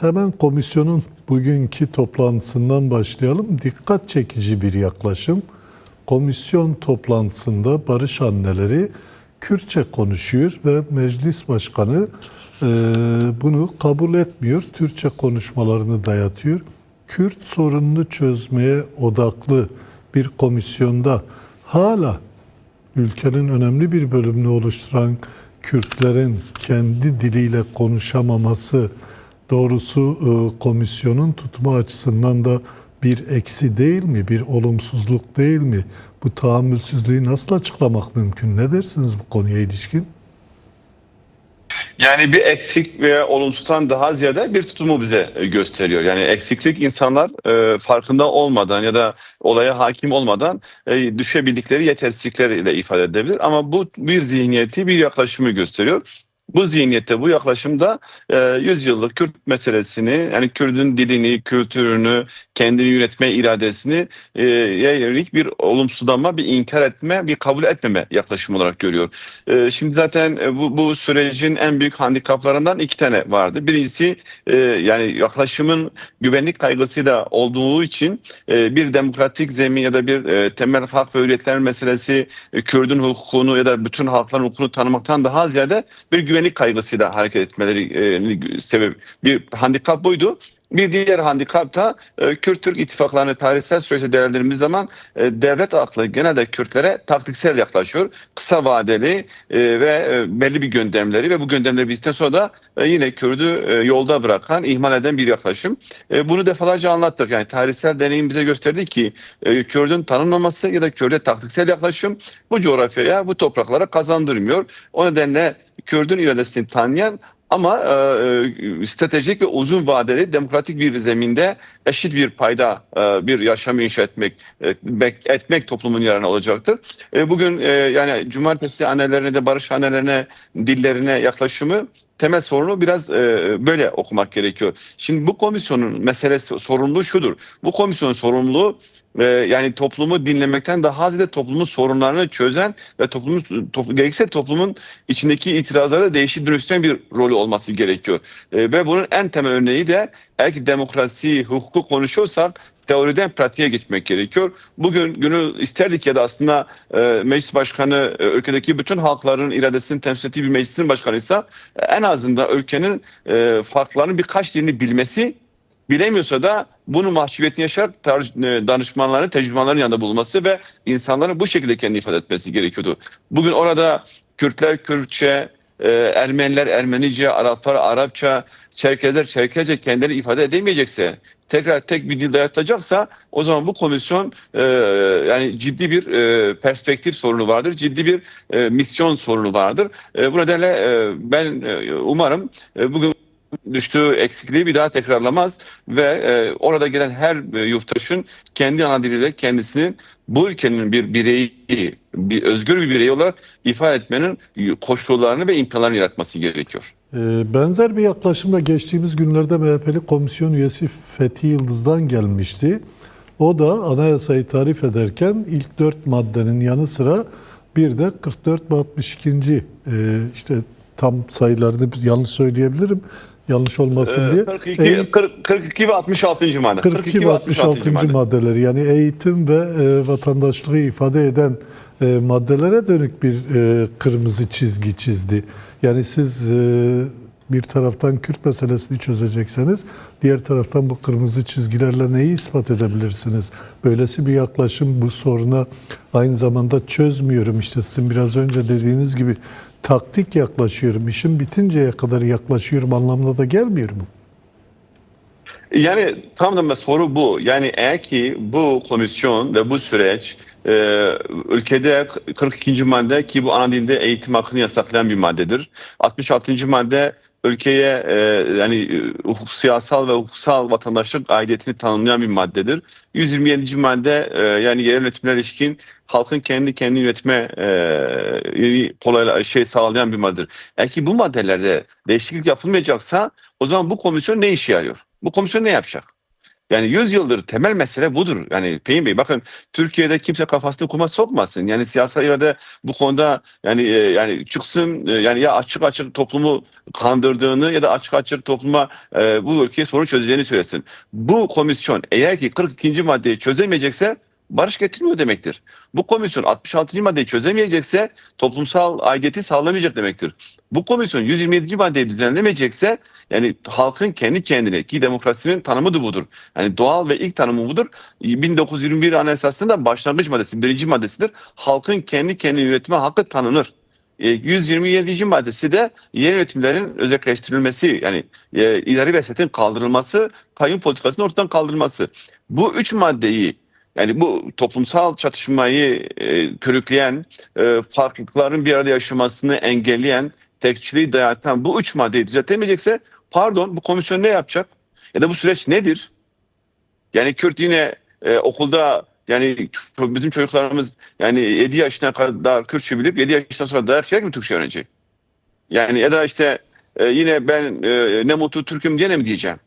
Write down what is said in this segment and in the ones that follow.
hemen komisyonun bugünkü toplantısından başlayalım. Dikkat çekici bir yaklaşım. Komisyon toplantısında barış anneleri Kürtçe konuşuyor ve meclis başkanı e, bunu kabul etmiyor. Türkçe konuşmalarını dayatıyor. Kürt sorununu çözmeye odaklı bir komisyonda hala ülkenin önemli bir bölümünü oluşturan Kürtlerin kendi diliyle konuşamaması doğrusu e, komisyonun tutma açısından da bir eksi değil mi, bir olumsuzluk değil mi? Bu tahammülsüzlüğü nasıl açıklamak mümkün? Ne dersiniz bu konuya ilişkin? Yani bir eksik veya olumsuzdan daha ziyade bir tutumu bize e, gösteriyor. Yani eksiklik insanlar e, farkında olmadan ya da olaya hakim olmadan e, düşebildikleri yetersizlikleriyle ifade edebilir. Ama bu bir zihniyeti, bir yaklaşımı gösteriyor. Bu zihniyette, bu yaklaşımda e, yüzyıllık Kürt meselesini, yani Kürt'ün dilini, kültürünü, kendini yönetme iradesini e, yönelik bir olumsuzlama, bir inkar etme, bir kabul etmeme yaklaşım olarak görüyor. E, şimdi zaten e, bu, bu sürecin en büyük handikaplarından iki tane vardı. Birincisi e, yani yaklaşımın güvenlik kaygısı da olduğu için e, bir demokratik zemin ya da bir e, temel hak ve hürriyetler meselesi e, Kürt'ün hukukunu ya da bütün halkların hukukunu tanımaktan daha ziyade bir güvenlik kaygısıyla hareket etmeleri e, sebep bir handikap buydu. Bir diğer handikap da e, Kürt-Türk ittifaklarını tarihsel süreçte değerlendirdiğimiz zaman e, devlet aklı genelde Kürtlere taktiksel yaklaşıyor. Kısa vadeli e, ve e, belli bir göndermeleri ve bu göndermeleri bittikten sonra da e, yine Kürt'ü e, yolda bırakan, ihmal eden bir yaklaşım. E, bunu defalarca anlattık. Yani tarihsel deneyim bize gösterdi ki e, Kürt'ün tanınmaması ya da Kürt'e taktiksel yaklaşım bu coğrafyaya, bu topraklara kazandırmıyor. O nedenle Kürt'ün iradesini tanıyan ama e, e, stratejik ve uzun vadeli demokratik bir zeminde eşit bir payda e, bir yaşam inşa etmek e, etmek toplumun yararına olacaktır. E, bugün e, yani cumartesi annelerine de barış annelerine dillerine yaklaşımı temel sorunu biraz e, böyle okumak gerekiyor. Şimdi bu komisyonun meselesi sorumluluğu şudur. Bu komisyonun sorumluluğu e, yani toplumu dinlemekten daha ziyade toplumun sorunlarını çözen ve toplumun top, gerekirse toplumun içindeki itirazları da değişik dönüştüren bir rolü olması gerekiyor. E, ve bunun en temel örneği de eğer ki demokrasi, hukuku konuşuyorsak teoriden pratiğe geçmek gerekiyor. Bugün günü isterdik ya da aslında e, meclis başkanı e, ülkedeki bütün halkların iradesini temsil ettiği bir meclisin başkanıysa e, en azından ülkenin e, farklarının birkaç dilini bilmesi bilemiyorsa da bunu mahcubiyetini tar- e, danışmanların, tecrümanların yanında bulunması ve insanların bu şekilde kendini ifade etmesi gerekiyordu. Bugün orada Kürtler Kürtçe, e, Ermeniler Ermenice, Araplar Arapça, Çerkezler Çerkezce kendileri ifade edemeyecekse, tekrar tek bir dil dayatacaksa o zaman bu komisyon e, yani ciddi bir perspektif sorunu vardır, ciddi bir misyon sorunu vardır. Bu nedenle ben umarım bugün düştüğü eksikliği bir daha tekrarlamaz ve e, orada gelen her e, yurttaşın kendi ana diliyle kendisini bu ülkenin bir bireyi, bir özgür bir birey olarak ifade etmenin koşullarını ve imkanlarını yaratması gerekiyor. Ee, Benzer bir yaklaşımla geçtiğimiz günlerde MHP'li komisyon üyesi Fethi Yıldız'dan gelmişti. O da anayasayı tarif ederken ilk dört maddenin yanı sıra bir de 44 ve 62. e, işte tam sayılarını yanlış söyleyebilirim. Yanlış olmasın diye. 42, Eğit- 40, 42 ve 66. madde. 42 ve 66. maddeleri yani eğitim ve e, vatandaşlığı ifade eden e, maddelere dönük bir e, kırmızı çizgi çizdi. Yani siz e, bir taraftan Kürt meselesini çözecekseniz diğer taraftan bu kırmızı çizgilerle neyi ispat edebilirsiniz? Böylesi bir yaklaşım bu soruna aynı zamanda çözmüyorum işte sizin biraz önce dediğiniz gibi taktik yaklaşıyorum, işim bitinceye kadar yaklaşıyorum anlamına da gelmiyor mu? Yani tam da soru bu. Yani eğer ki bu komisyon ve bu süreç e, ülkede 42. madde ki bu ana dilde eğitim hakkını yasaklayan bir maddedir. 66. madde ülkeye e, yani e, hukuk, siyasal ve hukuksal vatandaşlık aidiyetini tanımlayan bir maddedir. 127. madde e, yani yerel yönetimler ilişkin halkın kendi kendini yönetme e, kolay şey sağlayan bir maddedir. Eğer ki bu maddelerde değişiklik yapılmayacaksa o zaman bu komisyon ne işe yarıyor? Bu komisyon ne yapacak? Yani 100 yıldır temel mesele budur. Yani Peyim Bey bakın Türkiye'de kimse kafasını kuma sokmasın. Yani siyasal irade bu konuda yani e, yani çıksın e, yani ya açık açık toplumu kandırdığını ya da açık açık topluma e, bu ülkeye sorun çözeceğini söylesin. Bu komisyon eğer ki 42. maddeyi çözemeyecekse barış getirmiyor demektir. Bu komisyon 66. maddeyi çözemeyecekse toplumsal aidiyeti sağlamayacak demektir. Bu komisyon 127. maddeyi düzenlemeyecekse yani halkın kendi kendine ki demokrasinin tanımı da budur. Yani doğal ve ilk tanımı budur. 1921 Anayasası'nda başlangıç maddesi, birinci maddesidir. Halkın kendi kendi yönetme hakkı tanınır. E, 127. maddesi de yeni yönetimlerin özelleştirilmesi yani e, idari vesayetin kaldırılması, kayyum politikasının ortadan kaldırılması. Bu üç maddeyi yani bu toplumsal çatışmayı e, körükleyen, e, farklılıkların bir arada yaşamasını engelleyen, tekçiliği dayatan bu üç maddeyi düzeltemeyecekse pardon bu komisyon ne yapacak? Ya da bu süreç nedir? Yani Kürt yine e, okulda yani bizim çocuklarımız yani 7 yaşına kadar Kürtçe bilip 7 yaşından sonra dayak yiyerek mi Türkçe öğrenecek? Yani ya da işte e, yine ben e, ne mutlu Türk'üm diye mi diyeceğim?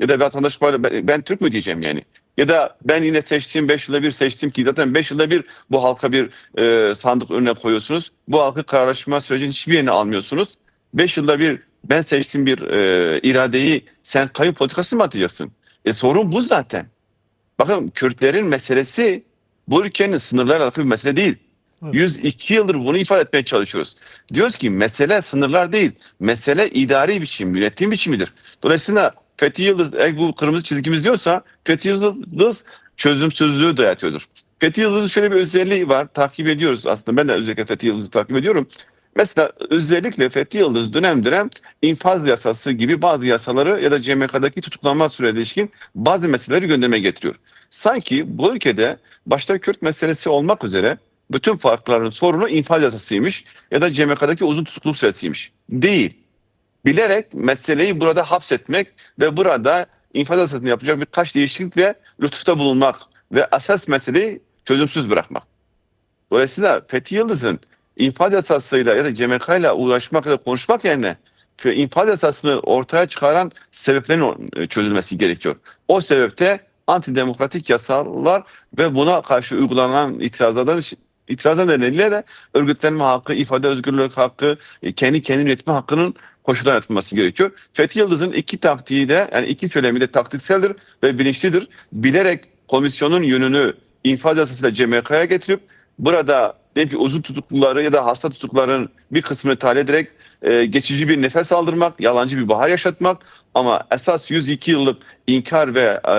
Ya da vatandaş ben, ben Türk mü diyeceğim yani? Ya da ben yine seçtiğim 5 yılda bir seçtim ki zaten 5 yılda bir bu halka bir e, sandık önüne koyuyorsunuz. Bu halkı kararlaştırma sürecinin hiçbir yerine almıyorsunuz. 5 yılda bir ben seçtiğim bir e, iradeyi sen kayın politikası mı atacaksın? E sorun bu zaten. Bakın Kürtlerin meselesi bu ülkenin sınırlarla alakalı bir mesele değil. Evet. 102 yıldır bunu ifade etmeye çalışıyoruz. Diyoruz ki mesele sınırlar değil. Mesele idari biçim, yönetim biçimidir. Dolayısıyla Fethi Yıldız eğer bu kırmızı çizgimiz diyorsa Fethi Yıldız çözümsüzlüğü dayatıyordur. Fethi Yıldız'ın şöyle bir özelliği var. Takip ediyoruz aslında. Ben de özellikle Fethi Yıldız'ı takip ediyorum. Mesela özellikle Fethi Yıldız dönem dönem infaz yasası gibi bazı yasaları ya da CMK'daki tutuklanma süreyle ilişkin bazı meseleleri gündeme getiriyor. Sanki bu ülkede başta Kürt meselesi olmak üzere bütün farkların sorunu infaz yasasıymış ya da CMK'daki uzun tutukluk süresiymiş. Değil. Bilerek meseleyi burada hapsetmek ve burada infaz yasasını yapacak birkaç değişiklikle lütufta bulunmak ve asas meseleyi çözümsüz bırakmak. Dolayısıyla Fethi Yıldız'ın infaz yasasıyla ya da CMK ile uğraşmak ya da konuşmak yerine infaz yasasını ortaya çıkaran sebeplerin o- çözülmesi gerekiyor. O sebepte antidemokratik yasalar ve buna karşı uygulanan itirazlardan itirazlar nedeniyle de örgütlenme hakkı, ifade özgürlüğü hakkı, e, kendi kendini yönetme hakkının koşullar yaratılması gerekiyor. Fethi Yıldız'ın iki taktiği de yani iki söylemi de taktikseldir ve bilinçlidir. Bilerek komisyonun yönünü infaz yasasıyla CMK'ya getirip burada diyelim uzun tutukluları ya da hasta tutukluların bir kısmını tahliye ederek e, geçici bir nefes aldırmak, yalancı bir bahar yaşatmak ama esas 102 yıllık inkar ve e,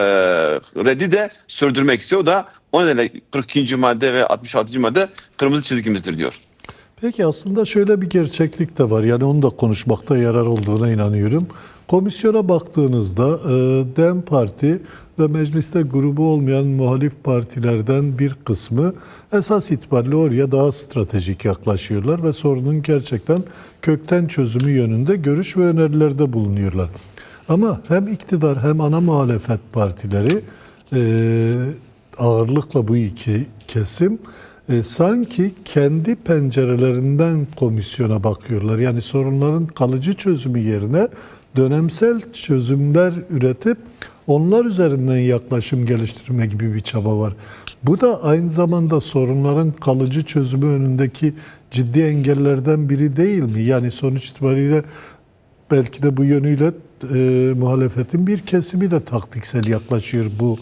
reddi de sürdürmek istiyor. Da o nedenle 42. madde ve 66. madde kırmızı çizgimizdir diyor. Peki aslında şöyle bir gerçeklik de var. Yani onu da konuşmakta yarar olduğuna inanıyorum. Komisyona baktığınızda e, DEM Parti ve mecliste grubu olmayan muhalif partilerden bir kısmı esas itibariyle oraya daha stratejik yaklaşıyorlar ve sorunun gerçekten kökten çözümü yönünde görüş ve önerilerde bulunuyorlar. Ama hem iktidar hem ana muhalefet partileri e, ağırlıkla bu iki kesim e, sanki kendi pencerelerinden komisyona bakıyorlar. Yani sorunların kalıcı çözümü yerine dönemsel çözümler üretip onlar üzerinden yaklaşım geliştirme gibi bir çaba var. Bu da aynı zamanda sorunların kalıcı çözümü önündeki ciddi engellerden biri değil mi? Yani sonuç itibariyle belki de bu yönüyle e, muhalefetin bir kesimi de taktiksel yaklaşıyor bu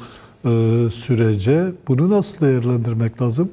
e, sürece. Bunu nasıl değerlendirmek lazım?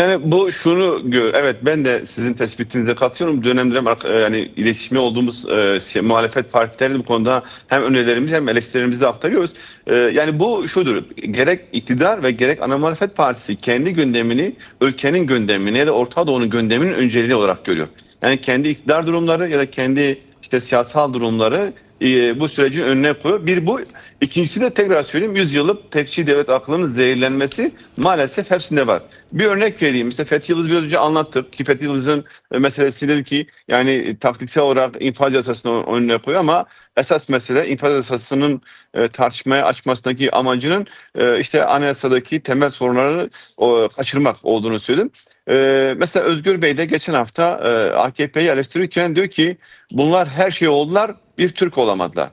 Yani bu şunu gör. Evet ben de sizin tespitinize katıyorum. Dönem dönem yani iletişimi olduğumuz e, muhalefet partileri bu konuda hem önerilerimizi hem eleştirilerimizi de aktarıyoruz. E, yani bu şudur. Gerek iktidar ve gerek ana muhalefet partisi kendi gündemini ülkenin gündemini ya da Orta Doğu'nun gündeminin önceliği olarak görüyor. Yani kendi iktidar durumları ya da kendi işte siyasal durumları e, bu sürecin önüne koyuyor. Bir bu. İkincisi de tekrar söyleyeyim 100 yıllık tekçi devlet aklının zehirlenmesi maalesef hepsinde var. Bir örnek vereyim. İşte Fethi Yıldız biraz önce anlattık ki Fethi Yıldız'ın meselesi dedi ki yani taktiksel olarak infaz yasasını önüne koyuyor ama esas mesele infaz yasasının e, tartışmaya açmasındaki amacının e, işte anayasadaki temel sorunları o, kaçırmak olduğunu söyledim. E, mesela Özgür Bey de geçen hafta e, AKP'yi eleştirirken diyor ki bunlar her şey oldular bir Türk olamadılar.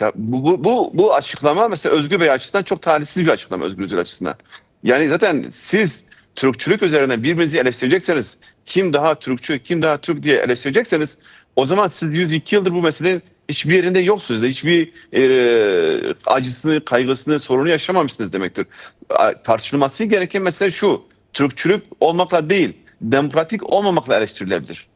Ya bu, bu, bu, bu açıklama mesela Özgür Bey açısından çok talihsiz bir açıklama Özgür Özel açısından. Yani zaten siz Türkçülük üzerinden birbirinizi eleştirecekseniz kim daha Türkçü, kim daha Türk diye eleştirecekseniz o zaman siz 102 yıldır bu meselenin hiçbir yerinde yoksunuz. Hiçbir e, acısını, kaygısını, sorunu yaşamamışsınız demektir. Tartışılması gereken mesele şu. Türkçülük olmakla değil, demokratik olmamakla eleştirilebilir.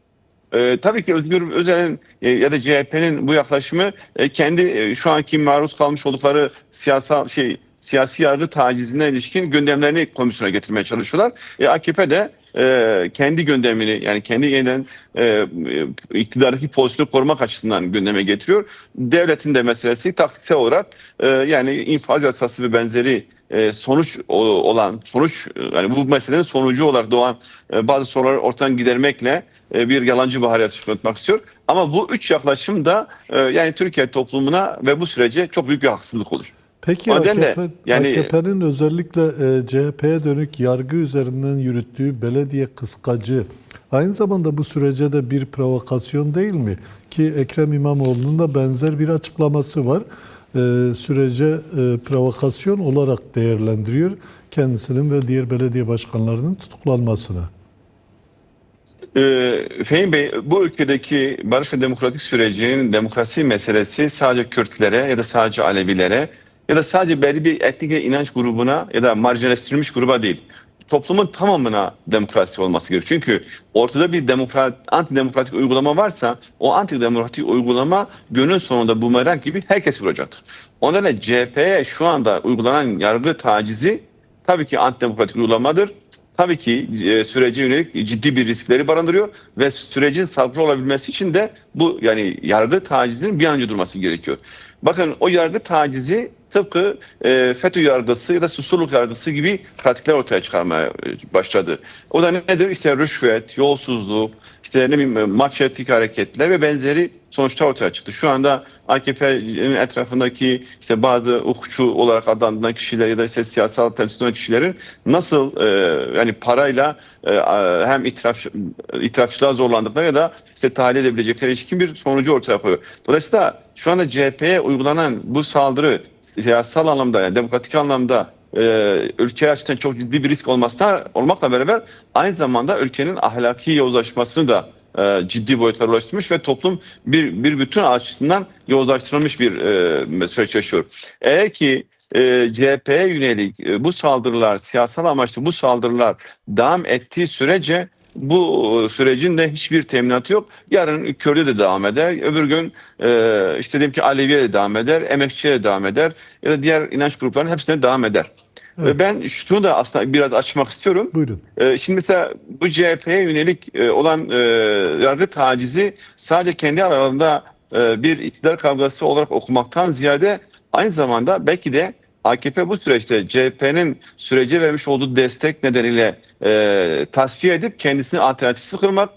Ee, tabii ki Özgür Özel'in e, ya da CHP'nin bu yaklaşımı e, kendi e, şu anki maruz kalmış oldukları siyasal şey siyasi yargı tacizine ilişkin gündemlerini komisyona getirmeye çalışıyorlar. E, AKP de e, kendi gündemini yani kendi yeniden e, e, iktidardaki pozisyonu korumak açısından gündeme getiriyor. Devletin de meselesi taktiksel olarak e, yani infaz yasası ve benzeri e, sonuç olan sonuç yani bu meselenin sonucu olarak doğan e, bazı soruları ortadan gidermekle e, bir yalancı bahar yatıştırmak istiyor. Ama bu üç yaklaşım da e, yani Türkiye toplumuna ve bu sürece çok büyük bir haksızlık olur. Peki AKP, yani- AKP'nin özellikle e, CHP'ye dönük yargı üzerinden yürüttüğü belediye kıskacı aynı zamanda bu sürece de bir provokasyon değil mi? Ki Ekrem İmamoğlu'nun da benzer bir açıklaması var. E, sürece e, provokasyon olarak değerlendiriyor kendisinin ve diğer belediye başkanlarının tutuklanmasını. Ee, Fehim Bey, bu ülkedeki barış ve demokratik sürecinin demokrasi meselesi sadece Kürtlere ya da sadece Alevilere ya da sadece belli bir etnik ve inanç grubuna ya da marjinalleştirilmiş gruba değil. Toplumun tamamına demokrasi olması gerekiyor. Çünkü ortada bir demokrat, antidemokratik uygulama varsa o antidemokratik uygulama günün sonunda bumerang gibi herkes vuracaktır. O nedenle CHP'ye şu anda uygulanan yargı tacizi tabii ki antidemokratik uygulamadır tabii ki e, sürece yönelik ciddi bir riskleri barındırıyor ve sürecin sağlıklı olabilmesi için de bu yani yargı tacizinin bir an önce durması gerekiyor. Bakın o yargı tacizi tıpkı e, FETÖ yargısı ya da susurluk yargısı gibi pratikler ortaya çıkarmaya e, başladı. O da nedir? İşte rüşvet, yolsuzluk, işte ne bileyim e, mafyatik hareketler ve benzeri sonuçlar ortaya çıktı. Şu anda AKP'nin etrafındaki işte bazı hukukçu olarak adlandırılan kişiler ya da işte siyasal temsil eden kişilerin nasıl e, yani parayla e, hem itiraf itirafçılığa zorlandıkları ya da işte tahliye edebilecekleri ilişkin bir sonucu ortaya koyuyor. Dolayısıyla şu anda CHP'ye uygulanan bu saldırı siyasal anlamda yani demokratik anlamda e, ülkeye açısından çok ciddi bir risk olmasına olmakla beraber aynı zamanda ülkenin ahlaki yozlaşmasını da e, ciddi boyutlara ulaştırmış ve toplum bir bir bütün açısından yozlaştırılmış bir e, süreç yaşıyor. Eğer ki e, CHP'ye yönelik e, bu saldırılar, siyasal amaçlı bu saldırılar devam ettiği sürece bu sürecin de hiçbir teminatı yok. Yarın Kürt'e de devam eder. Öbür gün e, işte diyelim ki Alevi'ye de devam eder, Emekçi'ye de devam eder ya da diğer inanç gruplarının hepsine devam eder. Evet. Ve Ben şunu da aslında biraz açmak istiyorum. Buyurun. Ee, Şimdi mesela bu CHP'ye yönelik e, olan e, yargı tacizi sadece kendi aralarında e, bir iktidar kavgası olarak okumaktan ziyade aynı zamanda belki de AKP bu süreçte CHP'nin sürece vermiş olduğu destek nedeniyle e, tasfiye edip kendisini alternatifsiz kırmak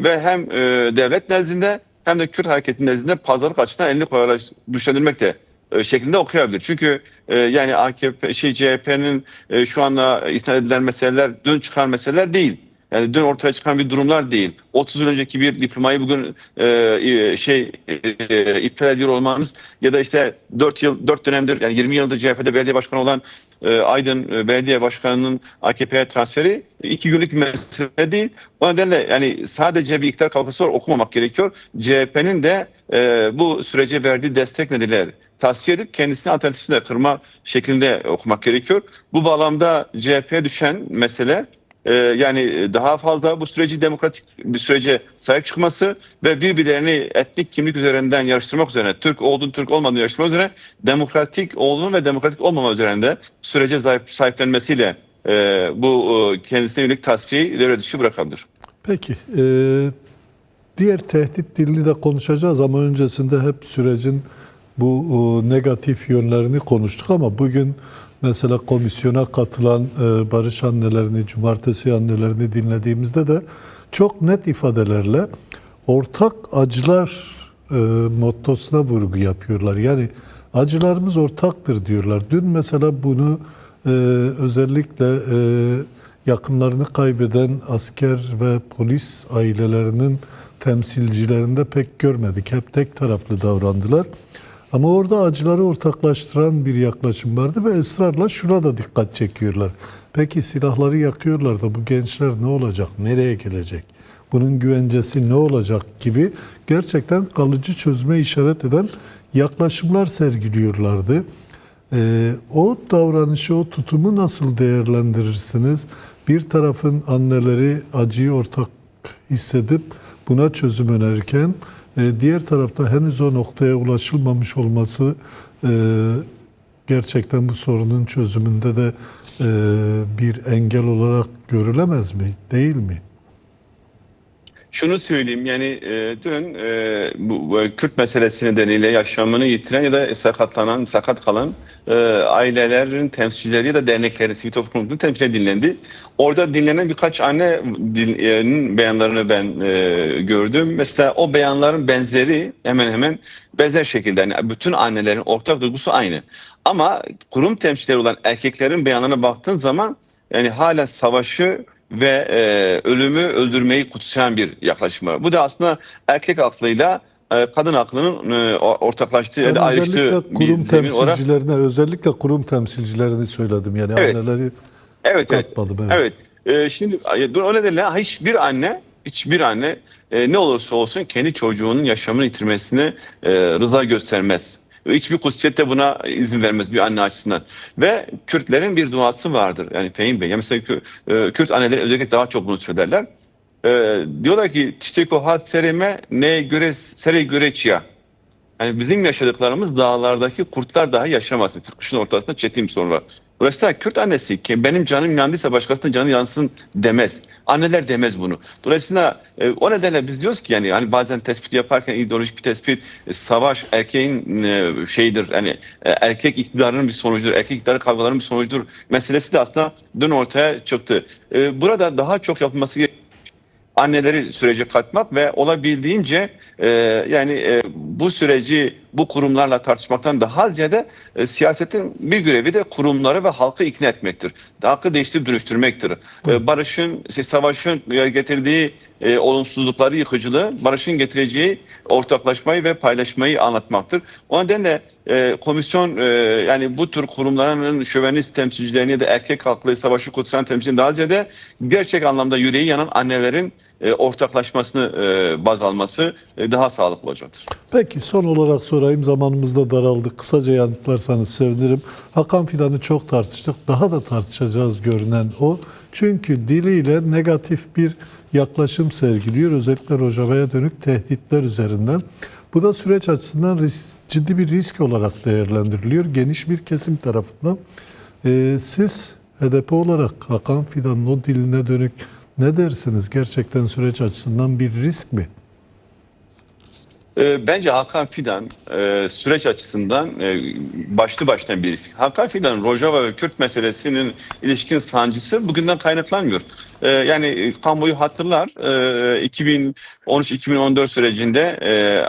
ve hem e, devlet nezdinde hem de Kürt hareketinin nezdinde pazarlık açısından elini kolaylaş güçlendirmek de e, şeklinde okuyabilir. Çünkü e, yani AKP şey CHP'nin e, şu anda isnat edilen meseleler dün çıkan meseleler değil. Yani dün ortaya çıkan bir durumlar değil. 30 yıl önceki bir diplomayı bugün e, e, şey e, iptal ediyor olmanız ya da işte 4 yıl 4 dönemdir yani 20 yıldır CHP'de belediye başkanı olan e, Aydın e, belediye başkanının AKP'ye transferi iki günlük bir mesele değil. O nedenle yani sadece bir iktidar kavgası var okumamak gerekiyor. CHP'nin de e, bu sürece verdiği destek nedeniyle tasfiye edip kendisini alternatifine kırma şeklinde okumak gerekiyor. Bu bağlamda CHP'ye düşen mesele e, yani daha fazla bu süreci demokratik bir sürece sahip çıkması ve birbirlerini etnik kimlik üzerinden yarıştırmak üzerine, Türk olduğunu Türk olmadığını yarıştırmak üzerine demokratik olduğunu ve demokratik olmama üzerinde sürece sahip, sahiplenmesiyle e, bu e, kendisine yönelik tasfiyeyi devre dışı bırakabilir. Peki. e, diğer tehdit dilini de konuşacağız ama öncesinde hep sürecin bu e, negatif yönlerini konuştuk ama bugün mesela komisyona katılan e, barış annelerini, cumartesi annelerini dinlediğimizde de çok net ifadelerle ortak acılar e, mottosuna vurgu yapıyorlar. Yani acılarımız ortaktır diyorlar. Dün mesela bunu e, özellikle e, yakınlarını kaybeden asker ve polis ailelerinin temsilcilerinde pek görmedik. Hep tek taraflı davrandılar. Ama orada acıları ortaklaştıran bir yaklaşım vardı ve ısrarla şuna da dikkat çekiyorlar. Peki silahları yakıyorlar da bu gençler ne olacak, nereye gelecek? Bunun güvencesi ne olacak gibi gerçekten kalıcı çözüme işaret eden yaklaşımlar sergiliyorlardı. Ee, o davranışı, o tutumu nasıl değerlendirirsiniz? Bir tarafın anneleri acıyı ortak hissedip buna çözüm önerirken diğer tarafta henüz o noktaya ulaşılmamış olması e, gerçekten bu sorunun çözümünde de e, bir engel olarak görülemez mi? Değil mi? Şunu söyleyeyim yani e, dün e, bu, bu Kürt meselesi nedeniyle yaşamını yitiren ya da sakatlanan, sakat kalan e, ailelerin temsilcileri ya da derneklerin, sivil toplum temsilcileri dinlendi. Orada dinlenen birkaç annenin beyanlarını ben e, gördüm. Mesela o beyanların benzeri hemen hemen benzer şekilde yani bütün annelerin ortak duygusu aynı. Ama kurum temsilcileri olan erkeklerin beyanlarına baktığın zaman yani hala savaşı ve e, ölümü öldürmeyi kutsayan bir yaklaşım var. Bu da aslında erkek aklıyla e, kadın aklının e, ortaklaştığı ya da ayrıştığı kurum zemin olarak. temsilcilerine, özellikle kurum temsilcilerini söyledim. Yani Evet. anneleri Evet, evet. katmadım. Evet. Evet. Ee, şimdi dur o nedenle hiçbir anne hiçbir anne e, ne olursa olsun kendi çocuğunun yaşamını yitirmesine e, rıza göstermez. Hiçbir kutsiyette buna izin vermez bir anne açısından. Ve Kürtlerin bir duası vardır. Yani Fehim Bey. Yani mesela e, Kürt anneleri özellikle daha çok bunu söylerler. E, diyorlar ki Çiçeko hat sereme ne göre sere göre çiya. Yani bizim yaşadıklarımız dağlardaki kurtlar daha yaşamasın. Kışın ortasında çetin bir sorun var. Dolayısıyla Kürt annesi ki benim canım yandıysa başkasının canı yansın demez. Anneler demez bunu. Dolayısıyla e, o nedenle biz diyoruz ki yani hani bazen tespit yaparken ideolojik bir tespit e, savaş erkeğin e, şeyidir. Hani e, erkek iktidarının bir sonucudur. Erkek iktidarı kavgalarının bir sonucudur. Meselesi de aslında dün ortaya çıktı. E, burada daha çok yapılması anneleri sürece katmak ve olabildiğince e, yani e, bu süreci bu kurumlarla tartışmaktan daha ziyade e, siyasetin bir görevi de kurumları ve halkı ikna etmektir. Halkı değiştirip dönüştürmektir. E, barışın, şey, savaşın getirdiği e, olumsuzlukları, yıkıcılığı, barışın getireceği ortaklaşmayı ve paylaşmayı anlatmaktır. O nedenle e, komisyon e, yani bu tür kurumların şövenist temsilcilerini da erkek haklı savaşı kutsayan temsilcilerini daha ziyade gerçek anlamda yüreği yanan annelerin e, ortaklaşmasını e, baz alması e, daha sağlıklı olacaktır. Peki son olarak sorayım. Zamanımız da daraldı. Kısaca yanıtlarsanız sevinirim. Hakan Fidan'ı çok tartıştık. Daha da tartışacağız görünen o. Çünkü diliyle negatif bir yaklaşım sergiliyor. Özellikle Rojava'ya dönük tehditler üzerinden. Bu da süreç açısından risk- ciddi bir risk olarak değerlendiriliyor. Geniş bir kesim tarafından. Ee, siz HDP olarak Hakan Fidan'ın o diline dönük ne dersiniz? Gerçekten süreç açısından bir risk mi? E, Bence Hakan Fidan e, süreç açısından e, başlı baştan bir risk. Hakan Fidan, Rojava ve Kürt meselesinin ilişkin sancısı bugünden kaynaklanmıyor. E, Yani kamuoyu hatırlar e, 2013-2014 sürecinde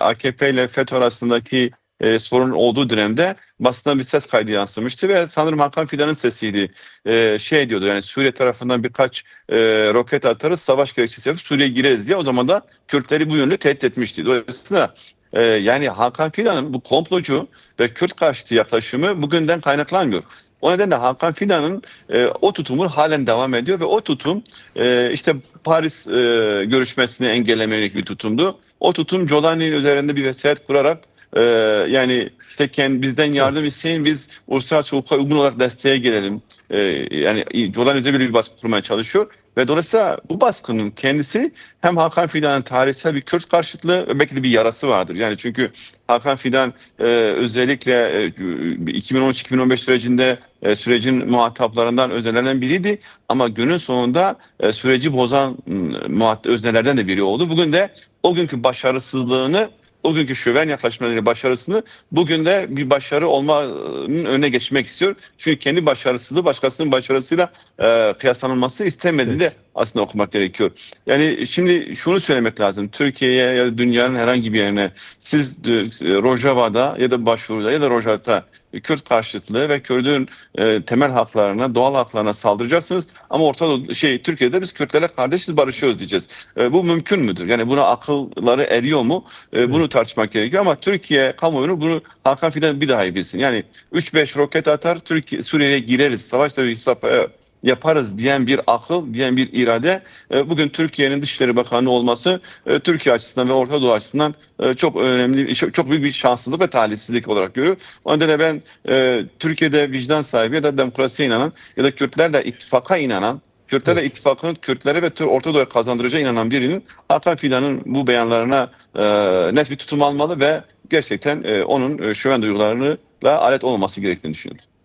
AKP ile FETÖ arasındaki sorun olduğu dönemde basına bir ses kaydı yansımıştı ve sanırım Hakan Fidan'ın sesiydi. E, şey diyordu yani Suriye tarafından birkaç e, roket atarız savaş gerekçesi yapıp Suriye'ye gireriz diye o zaman da Kürtleri bu yönde tehdit etmişti. Dolayısıyla e, yani Hakan Fidan'ın bu komplocu ve Kürt karşıtı yaklaşımı bugünden kaynaklanmıyor. O nedenle Hakan Fidan'ın e, o tutumu halen devam ediyor ve o tutum e, işte Paris e, görüşmesini engelleme yönelik bir tutumdu. O tutum Jolani'nin üzerinde bir vesayet kurarak e, yani işte kendi, bizden yardım isteyin biz uluslararası hukuka uygun olarak desteğe gelelim. E, yani Jolani üzerinde bir baskı kurmaya çalışıyor. Ve dolayısıyla bu baskının kendisi hem Hakan Fidan'ın tarihsel bir Kürt karşıtlığı ve belki de bir yarası vardır. Yani çünkü Hakan Fidan e, özellikle e, 2013-2015 sürecinde e, sürecin muhataplarından öznelerinden biriydi. Ama günün sonunda e, süreci bozan muhat öznelerden de biri oldu. Bugün de o günkü başarısızlığını o günkü şöven yaklaşmaları başarısını bugün de bir başarı olmanın önüne geçmek istiyor. Çünkü kendi başarısızlığı başkasının başarısıyla e, kıyaslanılmasını istemedi de aslında okumak gerekiyor. Yani şimdi şunu söylemek lazım. Türkiye'ye ya da dünyanın herhangi bir yerine siz e, Rojava'da ya da başvuruda ya da Rojava'da Kürt karşıtlığı ve Kürt'ün e, temel haklarına, doğal haklarına saldıracaksınız. Ama Orta Doğu- şey Türkiye'de biz Kürtlerle kardeşiz, barışıyoruz diyeceğiz. E, bu mümkün müdür? Yani buna akılları eriyor mu? E, bunu tartışmak gerekiyor ama Türkiye kamuoyunu bunu Hakan Fidan bir daha iyi bilsin. Yani 3-5 roket atar, Türkiye Suriye'ye gireriz, savaş tabii hesap yaparız diyen bir akıl, diyen bir irade e, bugün Türkiye'nin Dışişleri Bakanı olması e, Türkiye açısından ve Orta Doğu açısından e, çok önemli, çok büyük bir şanssızlık ve talihsizlik olarak görüyor. O nedenle ben Türkiye'de vicdan sahibi ya da demokrasiye inanan ya da Kürtlerle ittifaka inanan Kürtlerle ittifakın Kürtlere ve Tür- Orta Doğu'ya kazandıracağı inanan birinin Hakan Fidan'ın bu beyanlarına e, net bir tutum almalı ve gerçekten e, onun e, şöven duygularına alet olmaması gerektiğini düşünüyorum.